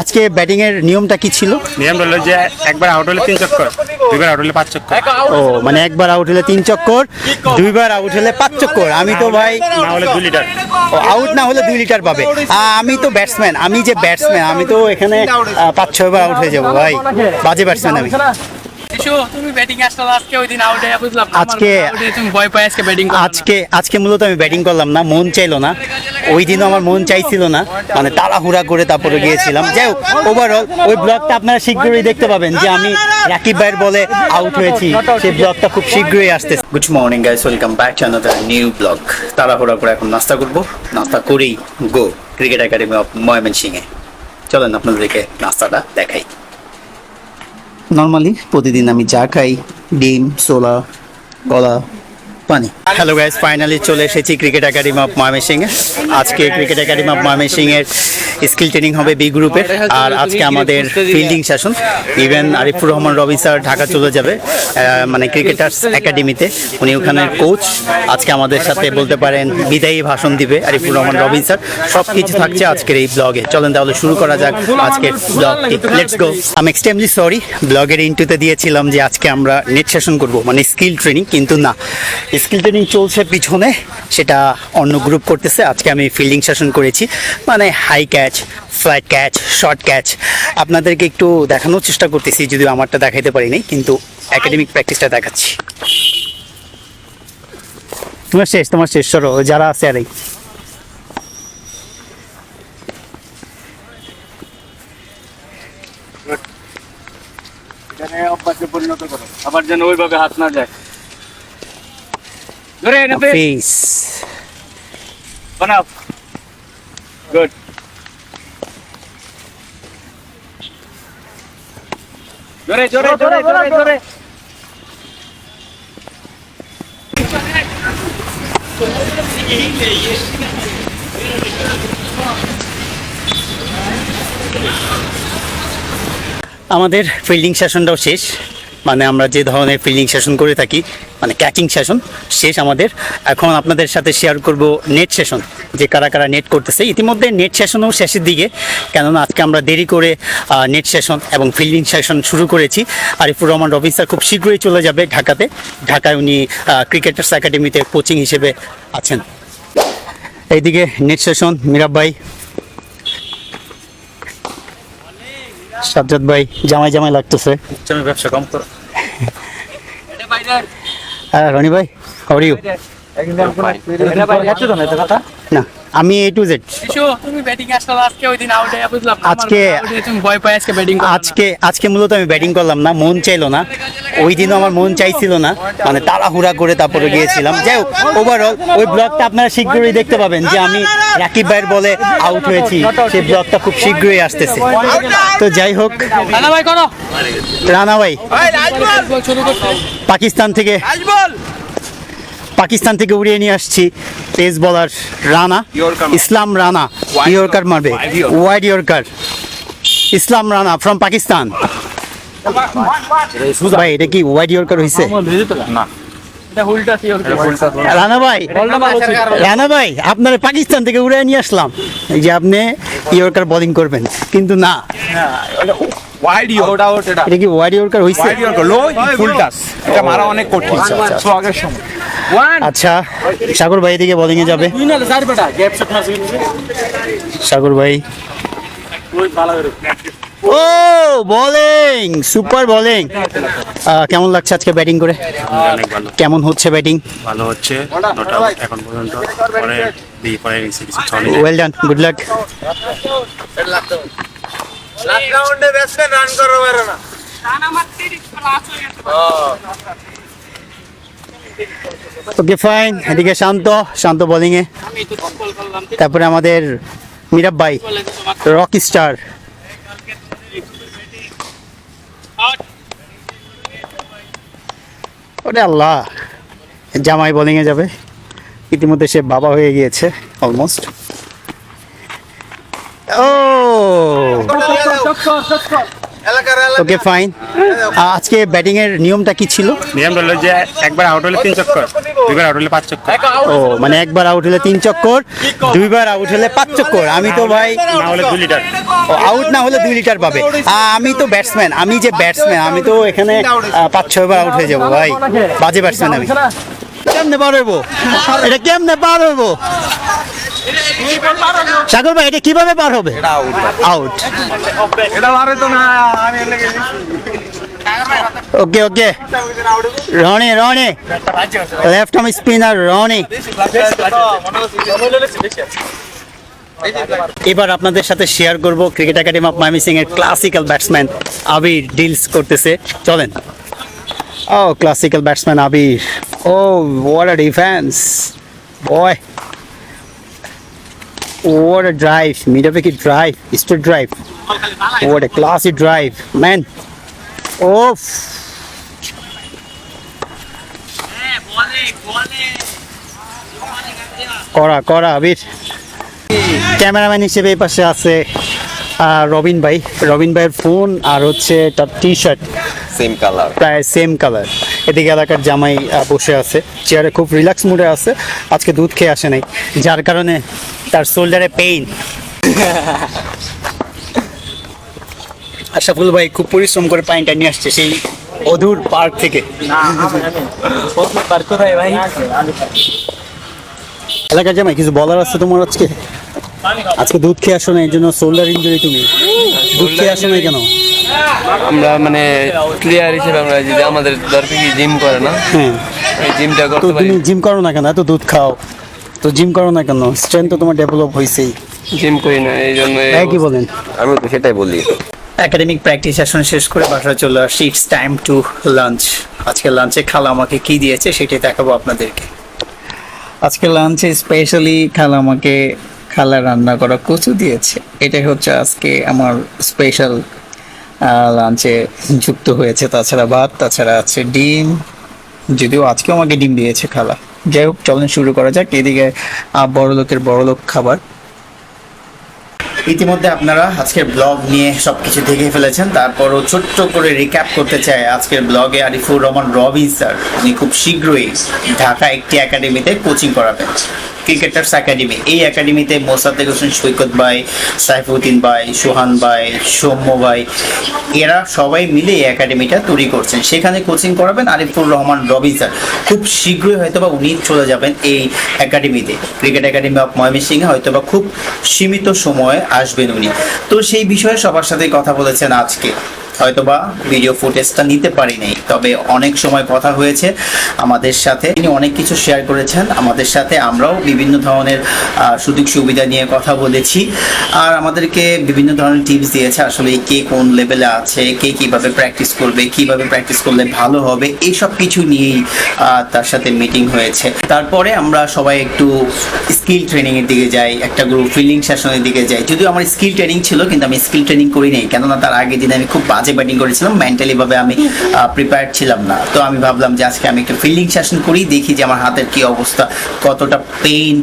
আজকে ব্যাটিং এর নিয়মটা কি ছিল? নিয়ম হলো যে একবার আউট হলে তিন চক্কর দুইবার আউট হলে পাঁচ চক্কর। ও মানে একবার আউট হলে তিন চক্কর দুইবার আউট হলে পাঁচ চক্কর। আমি তো ভাই না হলে দুই লিটার আউট না হলে দুই লিটার পাবে। আমি তো ব্যাটসম্যান আমি যে ব্যাটসম্যান আমি তো এখানে পাঁচ ছয় বার আউট হয়ে যাব ভাই। বাজে ব্যাটসম্যান আমি। আজকে আজকে মূলত আমি ব্যাটিং করলাম না মন চাইলো না। ওই দিনও আমার মন চাইছিল না মানে তাড়াহুড়া করে তারপরে গিয়েছিলাম। যাই হোক ওভারঅল ওই ব্লগটা আপনারা শীঘ্রই দেখতে পাবেন যে আমি রাকিব ভাইয়ের বলে আউট হয়েছি। সেই ব্লগটা খুব শীঘ্রই আসতে good morning guys welcome back to another new blog তাড়াহুড়া করে এখন নাস্তা করব। নাস্তা করেই গো ক্রিকেট একাডেমি অফ ময়মনসিংহে চলেন আপনাদেরকে নাস্তাটা দেখাই। নর্মালি প্রতিদিন আমি চা খাই, ডিম সোলা কলা, পানি। হ্যালো গাইজ ফাইনালি চলে এসেছি ক্রিকেট একাডেমি অফ ময়মনসিংহে আজকে ক্রিকেট একাডেমি অফ ময়মনসিংহের স্কিল ট্রেনিং হবে বি গ্রুপের। আর আজকে আমাদের fielding session. Even Arifur Rahman Robi sir Dhaka চলে যাবে মানে ক্রিকেটার্স একাডেমিতে। উনি ওখানের কোচ আজকে আমাদের সাথে বলতে পারেন বিদায়ী ভাষণ দিবে আরিফুর রহমান রবিন স্যার। সব কিছু থাকছে আজকের এই ব্লগে চলেন তাহলে শুরু করা যাক আজকের ব্লগটি let's go I extremely sorry ব্লগের ইন্টুতে দিয়েছিলাম যে আজকে আমরা নেট সেশন করব মানে স্কিল ট্রেনিং কিন্তু না। স্কিল ট্রেনিং চলছে পিছনে সেটা অন্য গ্রুপ করতেছে। আজকে আমি ফিল্ডিং সেশন করেছি মানে high catch flat catch short catch আপনাদেরকে একটু দেখানোর চেষ্টা করতেছি যদিও আমারটা দেখাইতে পারি নাই কিন্তু একাডেমিক প্র্যাকটিসটা দেখাচ্ছি। তোমার শেষ তোমার শেষ সরো যারা আছে আর অভ্যাসে পরিণত করো আবার যেন ওইভাবে হাত না যায়। ধরে এনে ফেস বানাও। গুড জোরে জোরে জোরে জোরে জোরে আমাদের ফিল্ডিং সেশনটাও শেষ। মানে আমরা যে ধরনের ফিল্ডিং সেশন করে থাকি মানে ক্যাচিং সেশন শেষ আমাদের। এখন আপনাদের সাথে শেয়ার করব নেট সেশন যে কারা কারা নেট করতেছে। ইতিমধ্যে নেট সেশনও শেষের দিকে কেননা আজকে আমরা দেরি করে নেট সেশন এবং ফিল্ডিং সেশন শুরু করেছি। আরিফুর রহমান রবি স্যার খুব শীঘ্রই চলে যাবে ঢাকাতে। ঢাকায় উনি ক্রিকেটার্স একাডেমিতে কোচিং হিসেবে আছেন। এইদিকে নেট সেশন মিরাব ভাই। সাজ্জাদ ভাই জামাই জামাই লাগতেছে। ব্যবসা কম করো। বাইরে হ্যাঁ রনি ভাই হাউ ইউ তো না এটা কথা। না আমি এ টু জেড তুমি ব্যাটিং আজকে ওই দিন আউট বুঝলাম আজকে- তুমি ভয় পাই আজকে ব্যাটিং আজকে আজকে মূলত আমি ব্যাটিং করলাম না মন চাইলো না। ওই দিনও আমার মন চাইছিল না মানে তাড়াহুড়া করে তারপরে গিয়েছিলাম। যাই হোক ওভারঅল ওই ব্লগটা আপনারা শীঘ্রই দেখতে পাবেন যে আমি রাকিব ভাইয়ের বলে আউট হয়েছি। সেই ব্লগটা খুব শীঘ্রই আসতেছে। তো যাই হোক দাদা ভাই করো। রানা ভাই। শুরু করতে। পাকিস্তান থেকে পাকিস্তান থেকে উড়িয়ে নিয়ে আসছি pace bowler Rana. Islam Rana yorker মারবে। Wide yorker Islam Rana from Pakistan. ভাই এটা কি ওয়াইড ইয়র্কার হয়েছে এটা রানা ভাই রানা ভাই আপনার পাকিস্তান থেকে উড়ে নিয়ে আসলাম। এই যে আপনি ইয়র্কার বোলিং করবেন। কিন্তু না। ওয়াইড ওটা ওটা এটা। কি ওয়াইড ইয়র্কার হয়েছে লো ফুল টাস এটা মারা অনেক কঠিন। স্লগের সময়। আচ্ছা সাগর ভাই এদিকে বোলিং এ যাবে। সাগর ভাই। ও বোলিং সুপার বোলিং কেমন লাগছে আজকে ব্যাটিং করে? কেমন হচ্ছে ব্যাটিং ভালো হচ্ছে এখন পর্যন্ত। পরে দিয়ে পরে নিচে ওকে ফাইন এদিকে শান্ত শান্ত বোলিং এ। আমি তো কল করলাম তারপরে আমাদের মিরাব ভাই রক স্টার ওরে আল্লাহ জামাই বোলিং এ যাবে। ইতিমধ্যে সে বাবা হয়ে গিয়েছে অলমোস্ট ও। ওকে ফাইন আজকে ব্যাটিং এর নিয়মটা কি ছিল? নিয়ম হলো যে একবার আউট হলে তিন চক্কর দুইবার আউট হলে পাঁচ চক্কর। ও মানে একবার আউট হলে তিন চক্কর দুইবার আউট হলে পাঁচ চক্কর। আমি তো ভাই না হলে দুই লিটার আউট না হলে দুই লিটার পাবে। আমি তো ব্যাটসম্যান আমি যে ব্যাটসম্যান আমি তো এখানে পাঁচ ছয় বার আউট হয়ে যাব ভাই। বাজে ব্যাটসম্যান আমি। কেমনে পার হইবো? এটা কেমনে পার হইবো? সাগর ভাই এটা কীভাবে পার হবে? আউট ওকে ওকে রনে রনে। লেফট আর্ম স্পিনার রনে। এবার আপনাদের সাথে শেয়ার করব। ক্রিকেট একাডেমি অফ মাইমিসিং এর ক্লাসিক্যাল ব্যাটসম্যান আবির ডিলস করতেছে। চলেন। ও ক্লাসিক্যাল ব্যাটসম্যান আবির। ও what a defence boy What a drive, mid wicket drive, straight drive. What a classy drive, man. Oh, করা করা আবির ক্যামেরাম্যান হিসেবে এই পাশে আছে রবিন ভাই। রবিন ভাইয়ের ফোন আর হচ্ছে তার টি শার্ট সেম কালার প্রায় সেম কালার এদিকে এলাকার জামাই বসে আছে। চেয়ারে খুব রিল্যাক্স মুডে আছে। আজকে দুধ খেয়ে আসে নাই। যার কারণে তার শোল্ডারে পেইন আশাফুল ভাই খুব পরিশ্রম করে পাইনটা নিয়ে আসছে সেই অধুর পার্ক থেকে। এলাকার জামাই কিছু বলার আছে তোমার আজকে? আজকে দুধ খেয়ে আসো না এই জন্য শোল্ডার ইঞ্জুরি তুমি। দুধ খেয়ে আসো না কেন? আমরা মানে ক্লিয়ার হিসেবে আমরা যদি আমাদের দরকার কি জিম করে না হ্যাঁ। এই জিমটা করতে পারি তুমি জিম করো না কেন? এত দুধ খাও। তো জিম করো না কেন? স্ট্রেংথ তো তোমার ডেভেলপ হয়েছেই জিম করি না এই জন্য হ্যাঁ কি বলেন? আমি তো সেটাই বলি। একাডেমিক প্র্যাকটিস সেশন শেষ করে বাসায় চলে আসছি ইটস টাইম টু লাঞ্চ আজকে লাঞ্চে খালা আমাকে কি দিয়েছে সেটাই দেখাবো আপনাদেরকে। আজকে লাঞ্চে স্পেশালি খালা আমাকে খালা রান্না করা কচু দিয়েছে। এটাই হচ্ছে আজকে আমার স্পেশাল লাঞ্চে যুক্ত হয়েছে। তাছাড়া ভাত তাছাড়া আছে ডিম। যদিও আজকেও আমাকে ডিম দিয়েছে খালা। যাই হোক চলেন শুরু করা যাক। এদিকে আহ, বড় লোকের বড় লোক খাবার। ইতিমধ্যে আপনারা আজকের ব্লগ নিয়ে সব কিছু দেখে ফেলেছেন। তারপরও ছোট্ট করে রিক্যাপ করতে চাই আজকের ব্লগে আরিফুর রহমান রবিন স্যার। উনি খুব শীঘ্রই ঢাকা একটি একাডেমিতে কোচিং করাবেন। Cricketers academy. এই একাডেমিতে মোসাদ্দেক হোসেন, সৈকত ভাই, সাইফুদ্দিন ভাই, সোহান ভাই, সৌম্য ভাই, এরা সবাই মিলে এই একাডেমিটা তৈরি করছেন। সেখানে কোচিং করাবেন আরিফুর রহমান রবি স্যার খুব শীঘ্রই হয়তোবা উনি চলে যাবেন এই একাডেমিতে। ক্রিকেট একাডেমি অফ ময়মনসিংহে হয়তোবা খুব সীমিত সময়ে আসবেন উনি। তো সেই বিষয়ে সবার সাথে কথা বলেছেন আজকে। হয়তোবা ভিডিও ফুটেজটা নিতে পারি নাই, তবে অনেক সময় কথা হয়েছে আমাদের সাথে। তিনি অনেক কিছু শেয়ার করেছেন, আমাদের সাথে আমরাও বিভিন্ন ধরনের সুযোগ সুবিধা নিয়ে কথা বলেছি। আর আমাদেরকে বিভিন্ন ধরনের টিপস দিয়েছে, আসলে কে কোন লেভেলে আছে, কে কীভাবে প্র্যাকটিস করবে, কীভাবে প্র্যাকটিস করলে ভালো হবে এইসব কিছু নিয়েই তার সাথে মিটিং হয়েছে। তারপরে আমরা সবাই একটু স্কিল ট্রেনিং এর দিকে যাই, একটা গ্রুপ ফিল্ডিং সেশনের দিকে যাই। যদিও আমার স্কিল ট্রেনিং ছিল, কিন্তু আমি স্কিল ট্রেনিং করি নাই, কেননা তার আগের দিন আমি খুব বাজে ব্যাটিং করেছিলাম মেন্টালি ভাবে আমি প্রিপেয়ার ছিলাম না। তো আমি ভাবলাম যে আজকে আমি একটু ফিল্ডিং সেশন করি দেখি যে আমার হাতের কি অবস্থা কতটা পেইন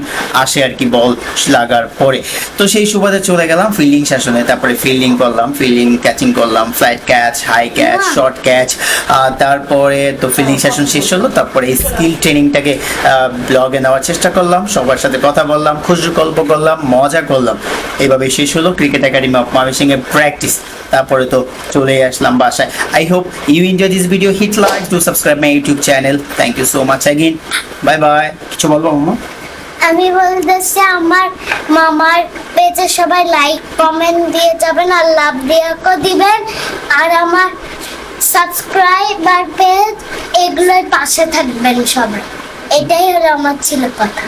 আসে আর কি বল লাগার পরে। তো সেই সুবাদে চলে গেলাম ফিল্ডিং সেশনে তারপরে ফিল্ডিং করলাম ফিল্ডিং ক্যাচিং করলাম flat catch high catch short catch তারপরে তো ফিল্ডিং সেশন শেষ হলো তারপরে স্কিল ট্রেনিংটাকে ব্লগে নেওয়ার চেষ্টা করলাম সবার সাথে কথা বললাম খুশি গল্প করলাম মজা করলাম। এইভাবে শেষ হলো ক্রিকেট একাডেমি অফ ময়মনসিং এর প্র্যাকটিস তারপরে তো চলে আসলাম বাসায় I hope you enjoy this video hit like to subscribe my YouTube channel thank you so much again bye bye কিছু বলব, মামা? আমি বলতেছি আমার মামার পেজে সবাই লাইক কমেন্ট দিয়ে যাবেন আর লাভ দিয়েও দিবেন। আর আমার সাবস্ক্রাইবার পেজ এগুলোর পাশে থাকবেন সবাই। এটাই হলো আমার ছিল কথা।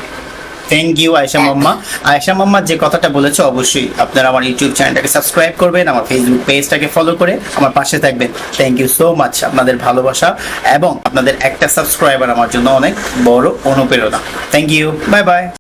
থ্যাংক ইউ আয়সা মাম্মা আয়সা মাম্মা যে কথাটা বলেছে অবশ্যই আপনারা আমার ইউটিউব চ্যানেলটাকে সাবস্ক্রাইব করবেন আমার ফেসবুক পেজটাকে ফলো করে আমার পাশে থাকবেন। থ্যাংক ইউ সো মাচ আপনাদের ভালোবাসা এবং আপনাদের একটা সাবস্ক্রাইবার আমার জন্য অনেক বড় অনুপ্রেরণা। Thank you bye bye